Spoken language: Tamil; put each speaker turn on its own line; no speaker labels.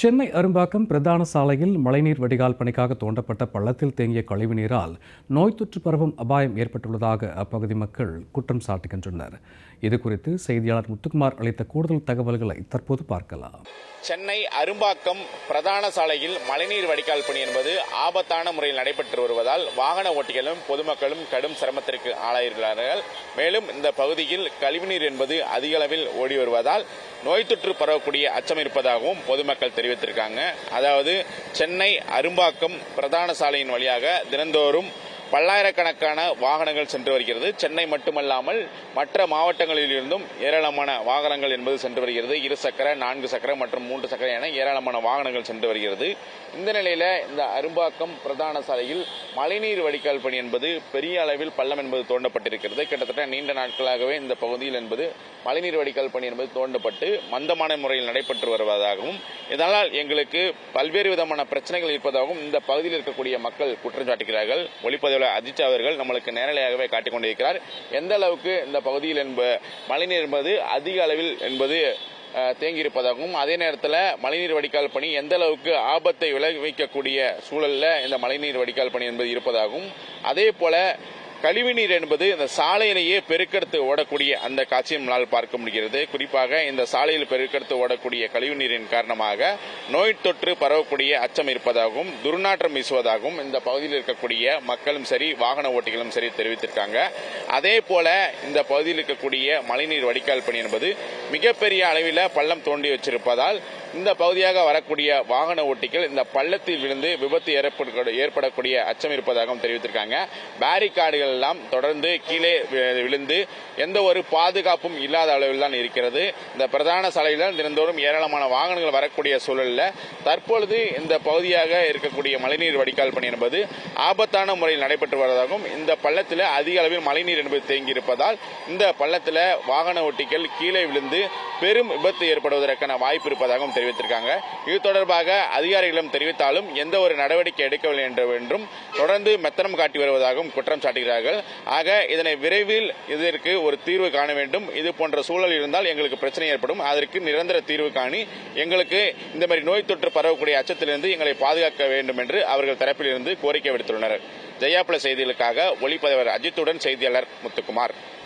சென்னை அரும்பாக்கம் பிரதான சாலையில் மழைநீர் வடிகால் பணிக்காக தோண்டப்பட்ட பள்ளத்தில் தேங்கிய கழிவுநீரால் நோய் தொற்று பரவும் அபாயம் ஏற்பட்டுள்ளதாக அப்பகுதி மக்கள் குற்றம் சாட்டுகின்றனர். இது குறித்து செய்தியாளர் முத்துக்குமார் அளித்த கூடுதல் தகவல்களை தற்போது பார்க்கலாம்.
சென்னை அரும்பாக்கம் பிரதான சாலையில் மழைநீர் வடிகால் பணி என்பது ஆபத்தான முறையில் நடைபெற்று வருவதால் வாகன ஓட்டிகளும் பொதுமக்களும் கடும் சிரமத்திற்கு ஆளாயிருக்கிறார்கள் மேலும் இந்த பகுதியில் கழிவுநீர் என்பது அதிக அளவில் ஓடி வருவதால் நோய் தொற்று பரவக்கூடிய அச்சம் இருப்பதாகவும் பொதுமக்கள் தெரிவித்திருக்காங்க. அதாவது சென்னை அரும்பாக்கம் பிரதான சாலையின் வழியாக தினந்தோறும் பல்லாயிரக்கணக்கான வாகனங்கள் சென்று வருகிறது. சென்னை மட்டுமல்லாமல் மற்ற மாவட்டங்களிலிருந்தும் ஏராளமான வாகனங்கள் என்பது சென்று வருகிறது. இரு சக்கர நான்கு சக்கர மற்றும் மூன்று சக்கர என ஏராளமான வாகனங்கள் சென்று வருகிறது. இந்த நிலையில இந்த அரும்பாக்கம் பிரதான சாலையில் மழைநீர் வடிகால் பணி என்பது பெரிய அளவில் பள்ளம் என்பது தோண்டப்பட்டிருக்கிறது. கிட்டத்தட்ட நீண்ட நாட்களாகவே இந்த பகுதியில் என்பது மழைநீர் வடிகால் பணி என்பது தோண்டப்பட்டு மந்தமான முறையில் நடைபெற்று வருவதாகவும் இதனால் எங்களுக்கு பல்வேறு விதமான பிரச்சனைகள் இருப்பதாகவும் இந்த பகுதியில் இருக்கக்கூடிய மக்கள் குற்றம் சாட்டுகிறார்கள். ஒளிப்பதிவாளர் அஜித் அவர்கள் நம்மளுக்கு நேரலையாகவே காட்டிக் கொண்டிருக்கிறார். எந்த அளவுக்கு இந்த பகுதியில் என்ப மழைநீர் என்பது அதிக அளவில் என்பது தேங்கியிருப்பதாகவும் அதே நேரத்தில் மழைநீர் வடிகால் பணி எந்த அளவுக்கு ஆபத்தை விளைவிக்கக்கூடிய சூழலில் இந்த மழைநீர் வடிகால் பணி என்பது இருப்பதாகவும் அதே போல கழிவுநீர் என்பது இந்த சாலையிலேயே பெருக்கெடுத்து ஓடக்கூடிய அந்த காட்சியும் நம்மளால் பார்க்க முடிகிறது. குறிப்பாக இந்த சாலையில் பெருக்கெடுத்து ஓடக்கூடிய கழிவுநீரின் காரணமாக நோய் தொற்று பரவக்கூடிய அச்சம் இருப்பதாகவும் துர்நாற்றம் வீசுவதாகவும் இந்த பகுதியில் இருக்கக்கூடிய மக்களும் சரி வாகன ஓட்டிகளும் சரி தெரிவித்திருக்காங்க. அதே போல இந்த பகுதியில் இருக்கக்கூடிய மழைநீர் வடிகால் பணி என்பது மிகப்பெரிய அளவில் பள்ளம் தோண்டி வச்சிருப்பதால் இந்த பகுதியாக வரக்கூடிய வாகன ஓட்டிகள் இந்த பள்ளத்தில் விழுந்து விபத்து ஏற்படக்கூடிய அச்சம் இருப்பதாகவும் தெரிவித்திருக்காங்க. பேரிகார்டுகள் எல்லாம் தொடர்ந்து கீழே விழுந்து எந்த ஒரு பாதுகாப்பும் இல்லாத அளவில் தான் இருக்கிறது. இந்த பிரதான சாலையில் தினந்தோறும் ஏராளமான வாகனங்கள் வரக்கூடிய சூழலில் தற்பொழுது இந்த பகுதியாக இருக்கக்கூடிய மழைநீர் வடிகால் பணி என்பது ஆபத்தான முறையில் நடைபெற்று வருவதாகவும் இந்த பள்ளத்தில் அதிக அளவில் மழைநீர் என்பது தேங்கியிருப்பதால் இந்த பள்ளத்தில் வாகன ஓட்டிகள் கீழே விழுந்து பெரும் விபத்து ஏற்படுவதற்கான வாய்ப்பு இருப்பதாகவும் தெரிவித்திருக்காங்க. இது தொடர்பாக அதிகாரிகளும் தெரிவித்தாலும் எந்த ஒரு நடவடிக்கை எடுக்கவில்லை என்றும் தொடர்ந்து மெத்தனம் காட்டி வருவதாகவும் குற்றம் சாட்டுகிறார்கள். ஆக இதனை விரைவில் இதற்கு ஒரு தீர்வு காண வேண்டும். இது போன்ற சூழல் இருந்தால் எங்களுக்கு பிரச்சனை ஏற்படும். அதற்கு நிரந்தர தீர்வு காணி எங்களுக்கு இந்த மாதிரி நோய் தொற்று பரவக்கூடிய அச்சத்திலிருந்து எங்களை பாதுகாக்க வேண்டும் என்று அவர்கள் தரப்பிலிருந்து கோரிக்கை விடுத்துள்ளனர். ஜெயா செய்திகளுக்காக ஒளிப்பதிவர் அஜித்துடன் செய்தியாளர் முத்துக்குமார்.